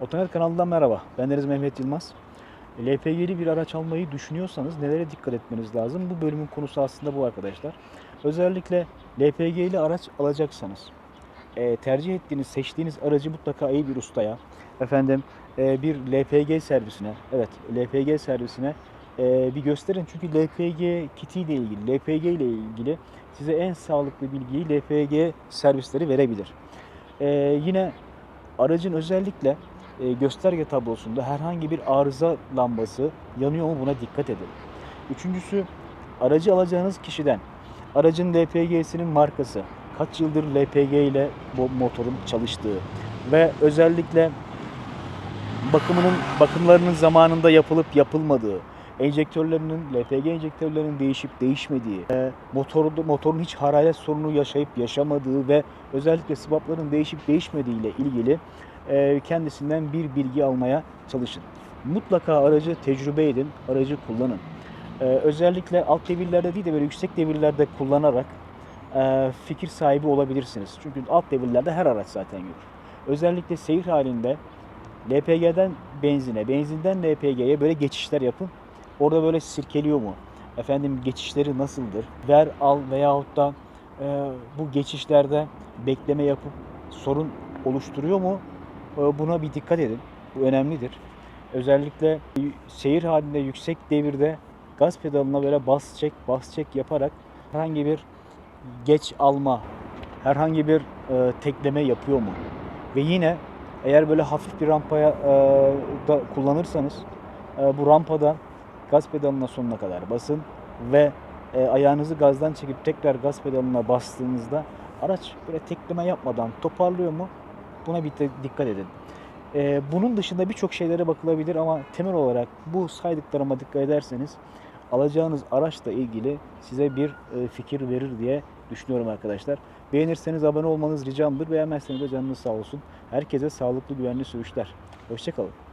Otonet kanalından merhaba. Ben Deniz Mehmet Yılmaz. LPG'li bir araç almayı düşünüyorsanız nelere dikkat etmeniz lazım? Bu bölümün konusu aslında bu arkadaşlar. Özellikle LPG'li araç alacaksanız e, tercih ettiğiniz, seçtiğiniz aracı mutlaka iyi bir ustaya, efendim e, bir LPG servisine, evet LPG servisine e, bir gösterin. Çünkü LPG kitiyle ilgili, LPG ile ilgili size en sağlıklı bilgiyi LPG servisleri verebilir. E, yine aracın özellikle e, gösterge tablosunda herhangi bir arıza lambası yanıyor mu buna dikkat edin. Üçüncüsü aracı alacağınız kişiden aracın LPG'sinin markası, kaç yıldır LPG ile bu motorun çalıştığı ve özellikle bakımının bakımlarının zamanında yapılıp yapılmadığı, enjektörlerinin LPG enjektörlerinin değişip değişmediği, e, motorda motorun hiç hararet sorunu yaşayıp yaşamadığı ve özellikle sıvapların değişip değişmediği ile ilgili kendisinden bir bilgi almaya çalışın. Mutlaka aracı tecrübe edin, aracı kullanın. E, özellikle alt devirlerde değil de böyle yüksek devirlerde kullanarak e, fikir sahibi olabilirsiniz. Çünkü alt devirlerde her araç zaten yürür. Özellikle seyir halinde LPG'den benzine, benzinden LPG'ye böyle geçişler yapın. Orada böyle sirkeliyor mu? Efendim geçişleri nasıldır? Ver al veyahut da e, bu geçişlerde bekleme yapıp sorun oluşturuyor mu? E, buna bir dikkat edin. Bu önemlidir. Özellikle seyir halinde yüksek devirde gaz pedalına böyle bas çek bas çek yaparak herhangi bir geç alma, herhangi bir e, tekleme yapıyor mu? Ve yine eğer böyle hafif bir rampaya e, da kullanırsanız e, bu rampada gaz pedalına sonuna kadar basın ve e, ayağınızı gazdan çekip tekrar gaz pedalına bastığınızda araç böyle tekleme yapmadan toparlıyor mu? Buna bir de dikkat edin. E, bunun dışında birçok şeylere bakılabilir ama temel olarak bu saydıklarıma dikkat ederseniz alacağınız araçla ilgili size bir e, fikir verir diye düşünüyorum arkadaşlar. Beğenirseniz abone olmanız ricamdır. Beğenmezseniz de canınız sağ olsun. Herkese sağlıklı güvenli sürüşler. Hoşçakalın.